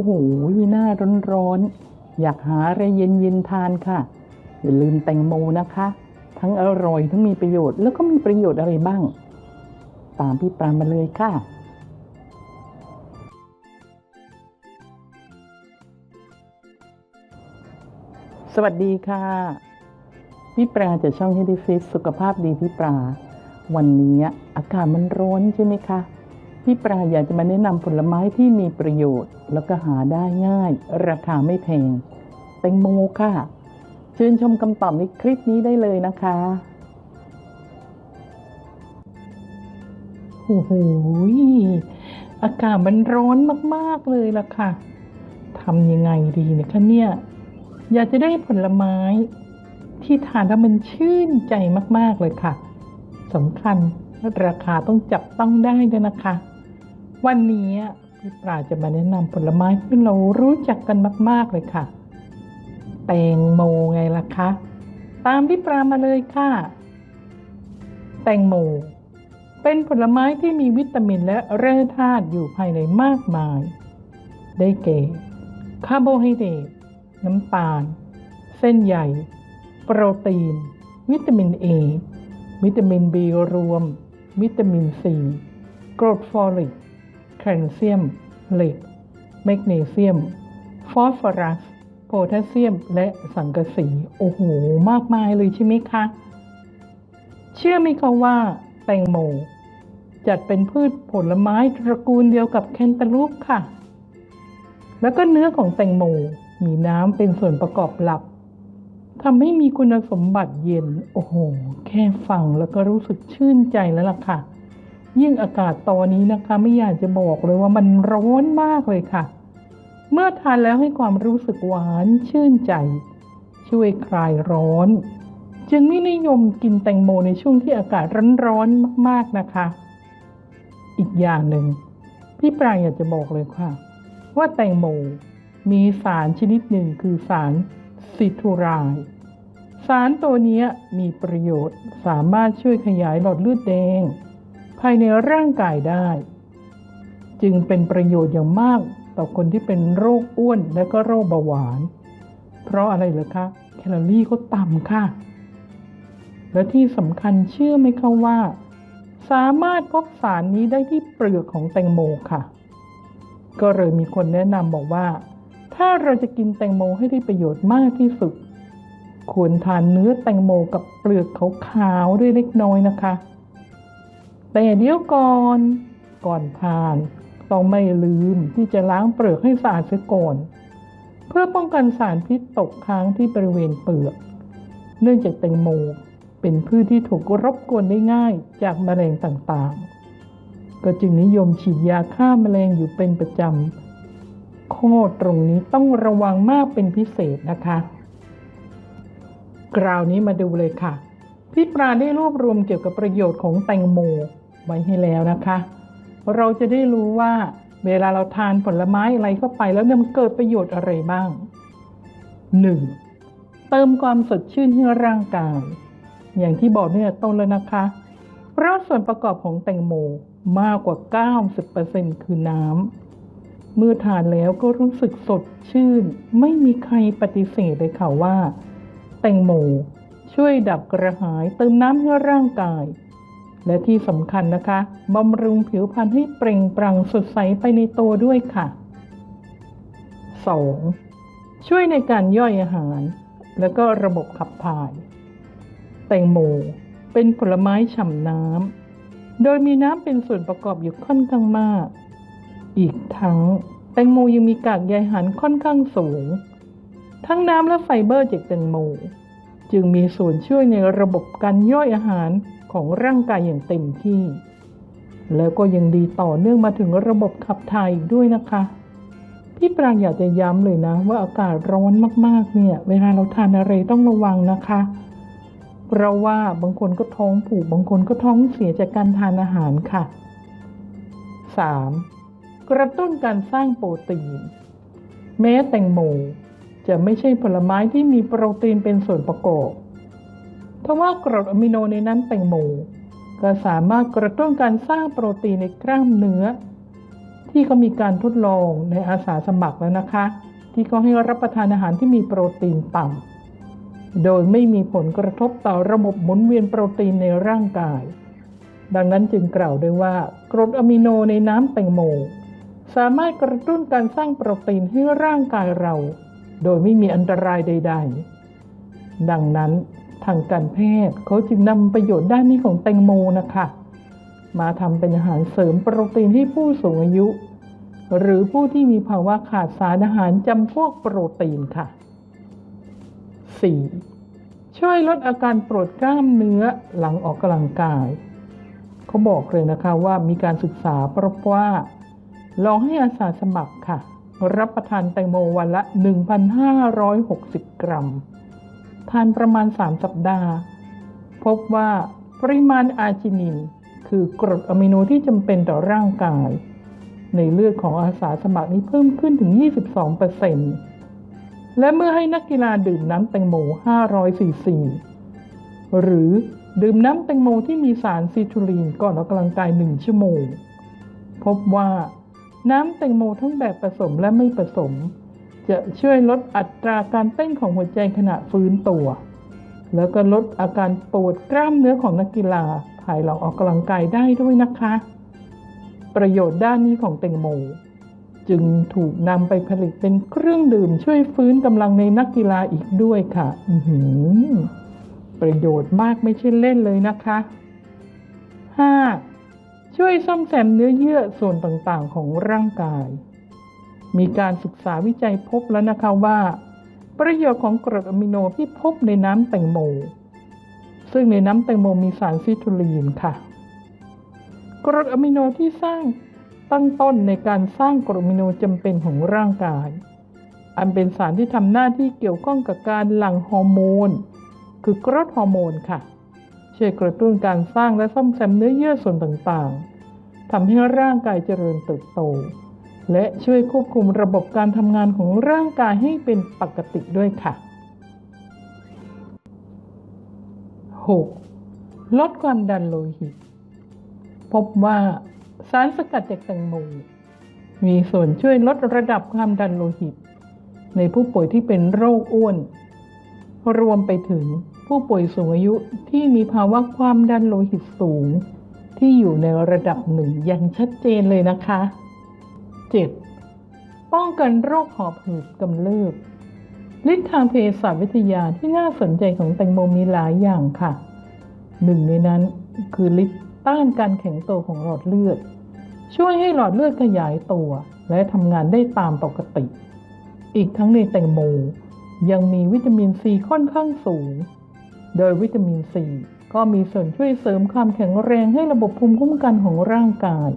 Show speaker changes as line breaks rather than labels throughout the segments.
อ้โหหน้าร้อนๆ อยากหาอะไรเย็นๆทานค่ะ อย่าลืมแตงโมนะคะ ทั้งอร่อยทั้งมีประโยชน์แล้วก็มีประโยชน์อะไรบ้าง ตามพี่ปรามาเลยค่ะสวัสดีค่ะ พี่ปราจาช่อง h e a l t h Fit สุขภาพดีพี่ปราวันนี้อากาศมันร้อนใช่ไหมคะ พี่ปราอยากจะมาแนะนำผลไม้ที่มีประโยชน์ แล้วก็หาได้ง่าย ราคาไม่แพงแตงโมค่ะเชิญชมคำตอบในคลิปนี้ได้เลยนะคะโอ้โหอากาศมันร้อนมากๆเลยล่ะค่ะทำยังไงดีเนี่ยคะเนี่ย อยากจะได้ผลไม้ ที่ทานแล้วมันชื่นใจมากๆเลยค่ะสำคัญ ราคาต้องจับต้องได้ด้วยนะคะ วันนี้พี่ปราจะมาแนะนำผลไม้ที่เรารู้จักกันมาก ๆ เลยค่ะ แตงโมไงล่ะคะ ตามพี่ปรามาเลยค่ะ แตงโม เป็นผลไม้ที่มีวิตามินและแร่ธาตุอยู่ภายในมากมาย ได้แก่ คาร์โบไฮเดรต น้ำตาล เส้นใหญ่โปรตีน วิตามิน A วิตามิน B รวม วิตามิน C กรดฟอลิกแคลเซียม เหล็ก แมกนีเซียม ฟอสฟอรัส โพแทสเซียม และสังกะสี โอ้โห มากมายเลยใช่ไหมคะ เชื่อไหมคะว่าแตงโม จัดเป็นพืชผลไม้ตระกูลเดียวกับแคนตาลูปค่ะ แล้วก็เนื้อของแตงโมมีน้ำเป็นส่วนประกอบหลัก ทำให้มีคุณสมบัติเย็น โอ้โห แค่ฟังแล้วก็รู้สึกชื่นใจแล้วล่ะค่ะ ยิ่งอากาศตอนนี้นะคะ ไม่อยากจะบอกเลยว่ามันร้อนมากเลยค่ะ เมื่อทานแล้วให้ความรู้สึกหวานชื่นใจ ช่วยคลายร้อน จึงไม่นิยมกินแตงโมในช่วงที่อากาศร้อนๆมากๆนะคะ อีกอย่างหนึ่งพี่ปรายอยากจะบอกเลยค่ะ ว่าแตงโมมีสารชนิดหนึ่งคือสาร ซิทูรด์สารตัวนี้มีประโยชน์สามารถช่วยขยายหลอดเลือดแดง ภายในร่างกายได้ จึงเป็นประโยชน์อย่างมากต่อคนที่เป็นโรคอ้วนและก็โรคเบาหวาน เพราะอะไรเหรอคะแคลอรี่ก็ต่ำค่ะ และที่สำคัญเชื่อไหมคะว่า สามารถพบสารนี้ได้ที่เปลือกของแตงโมค่ะ ก็เลยมีคนแนะนำบอกว่า ถ้าเราจะกินแตงโมให้ได้ประโยชน์มากที่สุด ควรทานเนื้อแตงโมกับเปลือกขาวๆด้วยเล็กน้อยนะคะ แต่เดี๋ยวก่อนก่อนทานต้องไม่ลืมที่จะล้างเปลือกให้สะอาดเสียก่อน เพื่อป้องกันสารพิษตกค้างที่บริเวณเปลือก เนื่องจากแตงโมเป็นพืชที่ถูกรบกวนได้ง่ายจากแมลงต่างๆ ก็จึงนิยมฉีดยาฆ่าแมลงอยู่เป็นประจำ ข้อตรงนี้ต้องระวังมากเป็นพิเศษนะคะกราวนี้มาดูเลยค่ะ พี่ปราได้รวบรวมเกี่ยวกับประโยชน์ของแตงโมไว้ให้แล้วนะคะ เราจะได้รู้ว่าเวลาเราทานผลไม้อะไรเข้าไปแล้วเนี่ยมันเกิดประโยชน์อะไรบ้าง 1. เติมความสดชื่นให้ร่างกาย อย่างที่บอกเนี่ยต้นแล้วนะคะ เพราะส่วนประกอบของแตงโมมากกว่า 90%คือน้ำ เมื่อทานแล้วก็รู้สึกสดชื่น ไม่มีใครปฏิเสธเลยค่ะว่า แตงโมช่วยดับกระหายเติมน้ำให้ร่างกาย และที่สำคัญนะคะบำรุงผิวพรรณให้เปล่งปลั่งสดใสไปในตัวด้วยค่ะ 2. ช่วยในการย่อยอาหาร และก็ระบบขับถ่าย แตงโมเป็นผลไม้ฉ่ำน้ำโดยมีน้ำเป็นส่วนประกอบอยู่ค่อนข้างมาก อีกทั้ง แตงโมยังมีกากใยอาหารค่อนข้างสูง ทั้งน้ำและไฟเบอร์จากแตงโม จึงมีส่วนช่วยในระบบการย่อยอาหารของร่างกายอย่างเต็มที่ แล้วก็ยังดีต่อเนื่องมาถึงระบบขับถ่ายอีกด้วยนะคะ พี่ปรางอยากจะย้ำเลยนะ ว่าอากาศร้อนมากๆเนี่ย เวลาเราทานอะไรต้องระวังนะคะเพราะว่าบางคนก็ท้องผูกบางคนก็ท้องเสียจากการทานอาหารค่ะ 3. กระตุ้นการสร้างโปรตีน แม้แตงโมจะไม่ใช่ผลไม้ที่มีโปรตีนเป็นส่วนประกอบทว่ากรดอะมิโนในน้ำแตงโมก็สามารถกระตุ้นการสร้างโปรตีนในกล้ามเนื้อ ที่เขามีการทดลองในอาสาสมัครแล้วนะคะ ที่เขาให้รับประทานอาหารที่มีโปรตีนต่ำโดยไม่มีผลกระทบต่อระบบหมุนเวียนโปรตีนในร่างกาย ดังนั้นจึงกล่าวได้ว่ากรดอะมิโนในน้ำแตงโม สามารถกระตุ้นการสร้างโปรตีนให้ร่างกายเรา โดยไม่มีอันตรายใด ๆ ดังนั้นทางการแพทย์เขาจึงนำประโยชน์ด้านนี้ของแตงโมนะคะ มาทำเป็นอาหารเสริมโปรตีนให้ผู้สูงอายุ หรือผู้ที่มีภาวะขาดสารอาหารจำพวกโปรตีนค่ะ 4. ช่วยลดอาการปวดกล้ามเนื้อหลังออกกำลังกาย เขาบอกเลยนะคะว่ามีการศึกษาพบว่า ลองให้อาสาสมัครค่ะ รับประทานแตงโมวันละ 1,560 กรัม ทานประมาณ 3 สัปดาห์ พบว่าปริมาณอาร์จินิน คือกรดอะมิโนที่จำเป็นต่อร่างกาย ในเลือดของอาสาสมัครนี้เพิ่มขึ้นถึง 22%และเมื่อให้นักกีฬาดื่มน้ำแตงโม500ซีซีหรือดื่มน้ำแตงโมที่มีสารซิทูลีนก่อนออกกำลังกาย 1 ชั่วโมง พบว่า น้ำแตงโมทั้งแบบผสมและไม่ผสม จะช่วยลดอัตราการเต้นของหัวใจขณะฟื้นตัว แล้วก็ลดอาการปวดกล้ามเนื้อของนักกีฬาภายหลังออกกำลังกายได้ด้วยนะคะ ประโยชน์ด้านนี้ของแตงโม จึงถูกนำไปผลิตเป็นเครื่องดื่มช่วยฟื้นกำลังในนักกีฬาอีกด้วยค่ะอืประโยชน์มากไม่ใช่เล่นเลยนะคะ 5. ช่วยซ่อมแซมเนื้อเยื่อส่วนต่างๆ ของร่างกาย มีการศึกษาวิจัยพบแล้วนะคะว่า ประโยชน์ของกรดอะมิโนที่พบในน้ำแตงโม ซึ่งในน้ำแตงโมมีสารซิทูลีนค่ะ กรดอะมิโนที่สร้างตั้งต้นในการสร้างกรดอะมิโนจำเป็นของร่างกาย อันเป็นสารที่ทำหน้าที่เกี่ยวข้องกับการหลั่งฮอร์โมน คือกรดฮอร์โมนค่ะ ช่วยกระตุ้นการสร้างและซ่อมแซมเนื้อเยื่อส่วนต่างๆทำให้ร่างกายเจริญเติบโต และช่วยควบคุมระบบการทำงานของร่างกายให้เป็นปกติด้วยค่ะ 6. ลดความดันโลหิต พบว่าสารสกัดจากแตงโมมีส่วนช่วยลดระดับความดันโลหิต ในผู้ป่วยที่เป็นโรคอ้วน รวมไปถึง ผู้ป่วยสูงอายุที่มีภาวะความดันโลหิตสูง ที่อยู่ในระดับหนึ่งอย่างชัดเจนเลยนะคะ 7. ป้องกันโรคหอบหืดกำเริบฤทธิ์ทางเภสัชวิทยาที่น่าสนใจของแตงโมมีหลายอย่างค่ะ หนึ่งในนั้นคือฤทธิ์ต้านการแข็งตัวของหลอดเลือด ช่วยให้หลอดเลือดขยายตัว และทำงานได้ตามปกติ อีกทั้งในแตงโมยังมีวิตามินซีค่อนข้างสูง โดยวิตามินซีก็มีส่วนช่วยเสริมความแข็งแรงให้ระบบภูมิคุ้มกันของร่างกาย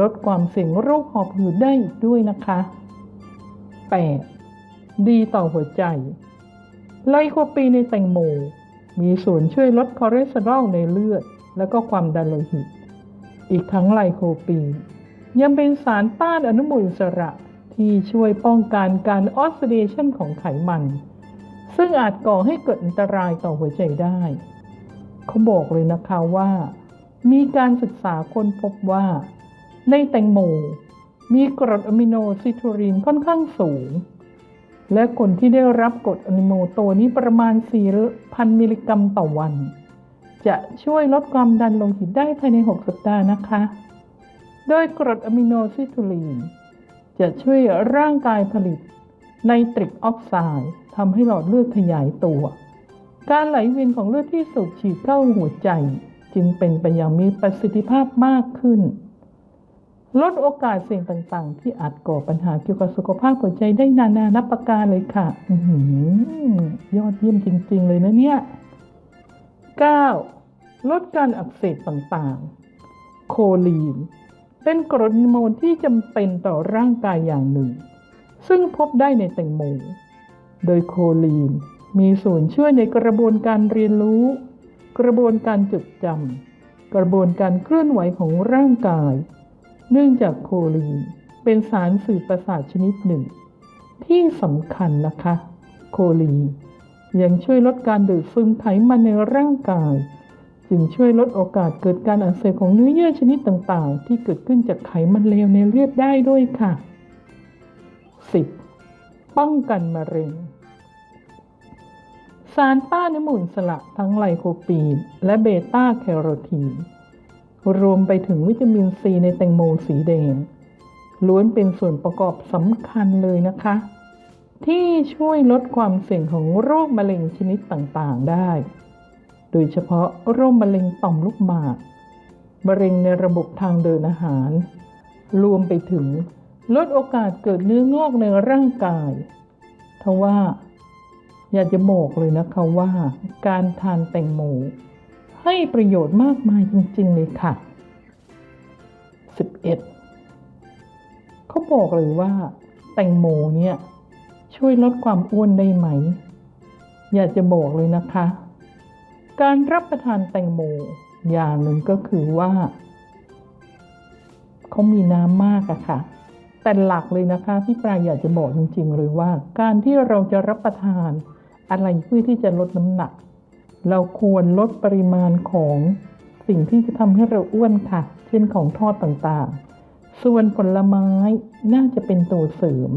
ลดความเสี่ยงโรคหอบหืดได้อีกด้วยนะคะ 8. ดีต่อหัวใจไลโคปีนในแตงโม มีส่วนช่วยลดคอเลสเตอรอลในเลือด และก็ความดันโลหิต อีกทั้งไลโคปีนยังเป็นสารต้านอนุมูลอิสระที่ช่วยป้องกันการออกซิเดชันของไขมัน ซึ่งอาจก่อให้เกิดอันตรายต่อหัวใจได้ เขาบอกเลยนะคะว่า มีการศึกษาค้นพบว่า ในแตงโมมีกรดอะมิโนซิทูรีนค่อนข้างสูง และคนที่ได้รับกรดอะมิโนตัวนี้ประมาณ 4,000 มิลลิกรัมต่อวัน จะช่วยลดความดันโลหิตได้ภายใน 6 สัปดาห์นะคะ โดยกรดอะมิโนซิทูลีนจะช่วยร่างกายผลิต ไนตริกออกไซด์ทำให้หลอดเลือดขยายตัว การไหลเวียนของเลือดที่สูบฉีดเข้าหัวใจ จึงเป็นไปอย่างมีประสิทธิภาพมากขึ้น ลดโอกาสเสี่ยงต่างๆ ที่อาจก่อปัญหาเกี่ยวกับสุขภาพหัวใจได้นานานับประการเลยค่ะอยอดเยี่ยมจริง ๆ เลยนะเนี่ย 9. ลดการอักเสบต่างๆ โคลีน เป็นกรดฮอร์โมนที่จำเป็นต่อร่างกายอย่างหนึ่ง ซึ่งพบได้ในแตงโม โดยโคลีนมีส่วนช่วยในกระบวนการเรียนรู้ กระบวนการจดจำกระบวนการเคลื่อนไหวของร่างกาย เนื่องจากโคลีนเป็นสารสื่อประสาทชนิดหนึ่ง ที่สำคัญนะคะ โคลีนยังช่วยลดการดูดซึมไขมันในร่างกาย จึงช่วยลดโอกาสเกิดการอักเสบของเนื้อเยื่อชนิดต่างๆ ที่เกิดขึ้นจากไขมันเลวในเลือดได้ด้วยค่ะ 10. ป้องกันมะเร็ง สารต้านอนุมูลสระทั้งไลโคปีน และเบต้าแคโรทีน รวมไปถึงวิตามินซีในแตงโมสีแดง ล้วนเป็นส่วนประกอบสำคัญเลยนะคะ ที่ช่วยลดความเสี่ยงของโรคมะเร็งชนิดต่างๆได้ โดยเฉพาะโรคมะเร็งต่อมลูกหมาก มะเร็งในระบบทางเดินอาหาร รวมไปถึง ลดโอกาสเกิดเนื้องอกในร่างกาย ทว่าอยากจะบอกเลยนะคะว่า การทานแตงโมให้ประโยชน์มากมายจริง ๆ เลยค่ะ 11 เขาบอกเลยว่า แตงโมเนี่ย ช่วยลดความอ้วนได้ไหม อยากจะบอกเลยนะคะ การรับประทานแตงโมอย่างหนึ่งก็คือว่า เขามีน้ำมากอะค่ะ แต่หลักเลยนะคะที่ปลายอยากจะบอกจริงๆเลยว่า การที่เราจะรับประทานอะไรเพื่อที่จะลดน้ำหนัก เราควรลดปริมาณของสิ่งที่จะทำให้เราอ้วนค่ะ เช่นของทอดต่างๆ ส่วนผลไม้น่าจะเป็นตัวเสริม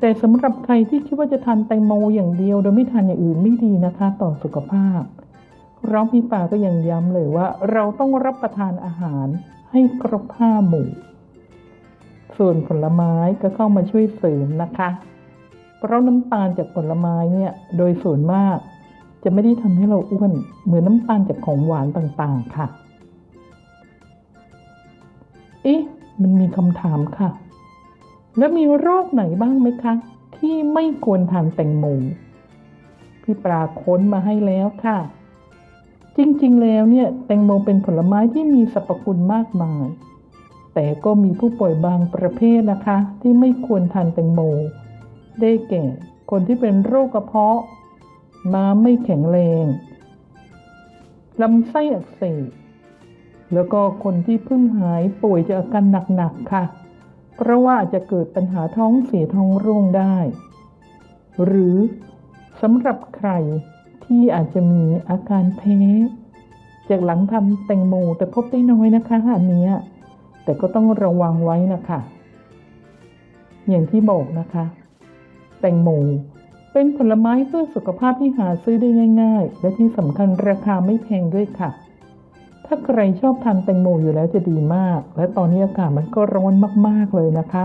แต่สำหรับใครที่คิดว่าจะทานแตงโมอย่างเดียว โดยไม่ทานอย่างอื่นไม่ดีนะคะ ต่อสุขภาพร้องพี่ป่าก็ยังย้ำเลยว่า เราต้องรับประทานอาหารให้ครบห้าหมู่ ส่วนผลไม้ก็เข้ามาช่วยเสริมนะคะ เพราะน้ำตาลจากผลไม้เนี่ยโดยส่วนมาก จะไม่ได้ทำให้เราอ้วนเหมือนน้ำตาลจากของหวานต่างๆค่ะ เอ๊ะ มันมีคำถามค่ะ แล้วมีโรคไหนบ้างไหมคะ ที่ไม่ควรทานแตงโมพี่ปลาค้นมาให้แล้วค่ะ จริงๆแล้วเนี่ยแตงโมเป็นผลไม้ที่มีสรรพคุณมากมาย แต่ก็มีผู้ป่วยบางประเภทนะคะ ที่ไม่ควรทานแตงโม ได้แก่ คนที่เป็นโรคกระเพาะ ม้าไม่แข็งแรงลำไส้อักเสบแล้วก็คนที่เพิ่งหายป่วยจากอาการหนักๆค่ะ เพราะว่าอาจจะเกิดปัญหาท้องเสียท้องร่วงได้ หรือสำหรับใครที่อาจจะมีอาการแพ้จากหลังทำแตงโมแต่พบได้น้อยนะคะอันเนี้ย แต่ก็ต้องระวังไว้นะคะ อย่างที่บอกนะคะ แตงโมเป็นผลไม้เพื่อสุขภาพที่หาซื้อได้ง่าย ๆ และที่สำคัญราคาไม่แพงด้วยค่ะ ถ้าใครชอบทานแตงโมอยู่แล้วจะดีมาก และตอนนี้อากาศมันก็ร้อนมากๆเลยนะคะ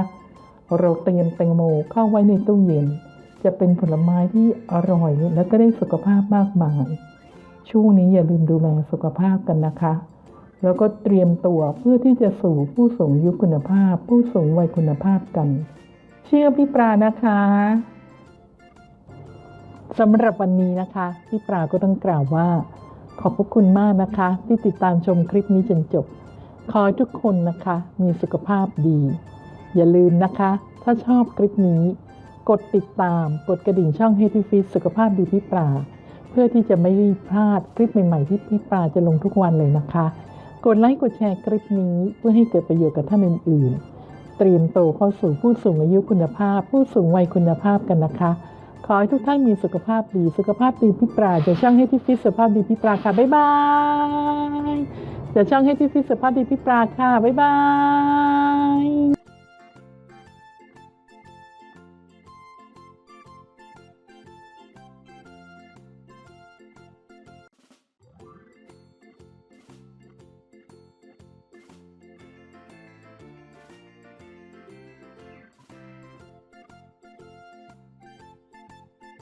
เราเตรียมแตงโมเข้าไว้ในตู้เย็น จะเป็นผลไม้ที่อร่อยและก็ได้สุขภาพมากมาย ช่วงนี้อย่าลืมดูแลสุขภาพกันนะคะ แล้วก็เตรียมตัวเพื่อที่จะสู่ผู้สูงยุคคุณภาพ ผู้สูงวัยคุณภาพกัน เชื่อพี่ปลานะคะสำหรับวันนี้นะคะพี่ปลาก็ต้องกล่าวว่า ขอบพระคุณมากนะคะ ที่ติดตามชมคลิปนี้จนจบ ขอให้ทุกคนนะคะมีสุขภาพดี อย่าลืมนะคะ ถ้าชอบคลิปนี้ กดติดตาม กดกระดิ่งช่อง h e a l t h Fit สุขภาพดีพี่ปลาเพื่อที่จะไม่พลาดคลิปใหม่ๆที่พี่ปลาจะลงทุกวันเลยนะคะ กดไลค์กดแชร์คลิปนี้เพื่อให้เกิดประโยชน์กับท่านอื่น ๆ เตรียมโตเข้าสู่ผู้สูงอายุคุณภาพ ผู้สูงวัยคุณภาพกันนะคะ ขอให้ทุกท่านมีสุขภาพดี สุขภาพดีพี่ปลาจะช่างให้ที่ฟิตสุขภาพดีพี่ปลาค่ะ บ๊ายบายจะช่างให้ที่ฟิตสุขภาพดีพี่ปลาค่ะ บ๊ายบาย